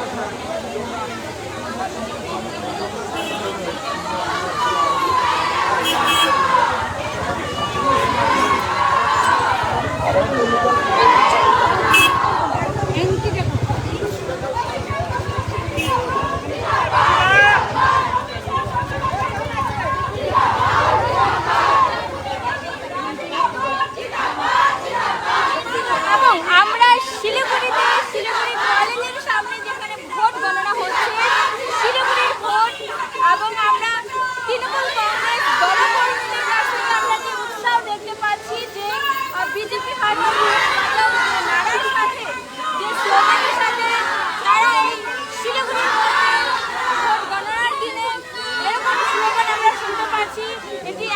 Thank you.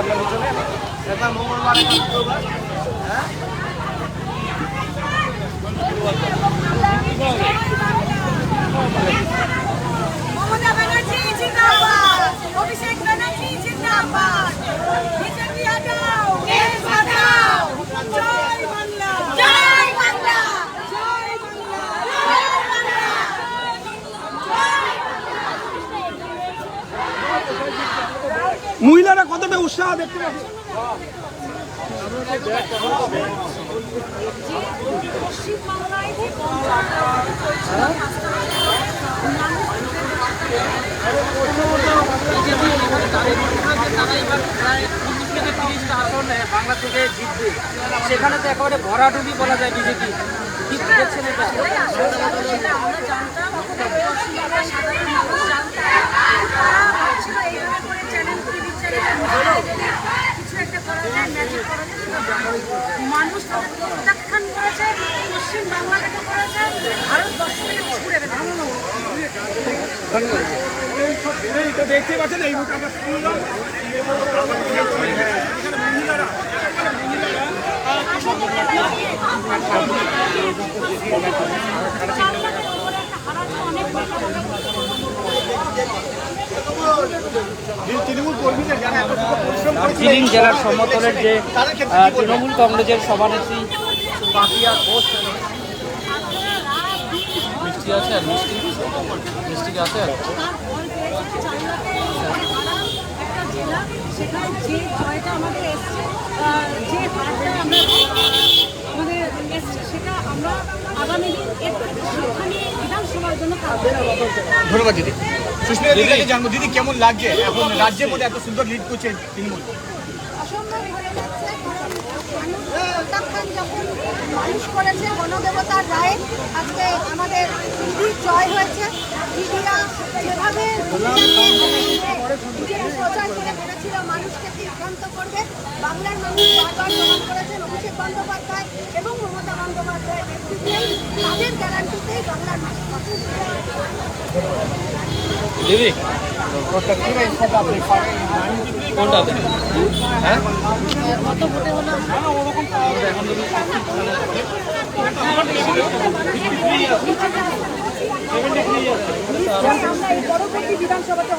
আপনার পিছনে সেটা মঙ্গলবার মমতা ব্যানার্জি জিন্দাবাদ অভিষেক ব্যানার্জি জিন্দাবাদ বিজেপি হটাও দেশ বাঁচাও জয় বাংলা জয় বাংলা জয় বাংলা জয় বাংলা মহিলারা কতটা উৎসাহ দেখতে পাচ্ছি বাংলা থেকে সেখানে তো একেবারে ভরাডুবি বলা যায় বিজেপি। মানুষ প্রত্যাখ্যান করেছে পশ্চিম বাংলাটাকে করেছে দেখতে পাচ্ছেন এই মুহূর্তে দার্জিলিং জেলার সমতলের যে তৃণমূল কংগ্রেসের সভানেত্রী পাপিয়া ঘোষ মিষ্টি আছে আর মিষ্টি মিষ্টি আছে আর সেখানে যে জয়টা আমাদের এসছে যে হারটা আমরা আমাদের এসছে সেটা আমরা আগামী দিন এর থেকে শিক্ষা নিয়ে বিধানসভার জন্য ধন্যবাদ দিদি। সুস্মিতা দিদি কাছে জানব দিদি কেমন লাগছে? এখন রাজ্যের মধ্যে এত সুন্দর লিড করছে তৃণমূল। অসম্ভব মানুষ যখন মানুষ করেছে গণদেবতার রায়ে আজকে আমাদের জয় হয়েছে। দিদিরা যেভাবে প্রচার করে বেড়েছিল মানুষকে বিভ্রান্ত করবে। বাংলার মানুষ বারবার প্রমাণ করেছেন অভিষেক বন্দ্যোপাধ্যায় এবং মমতা বন্দ্যোপাধ্যায়ের নেতৃত্বেই। তাদের গ্যারান্টিতেই বাংলার মানুষ দিদি? কোনটাতে হ্যাঁ? বিধানসভাতে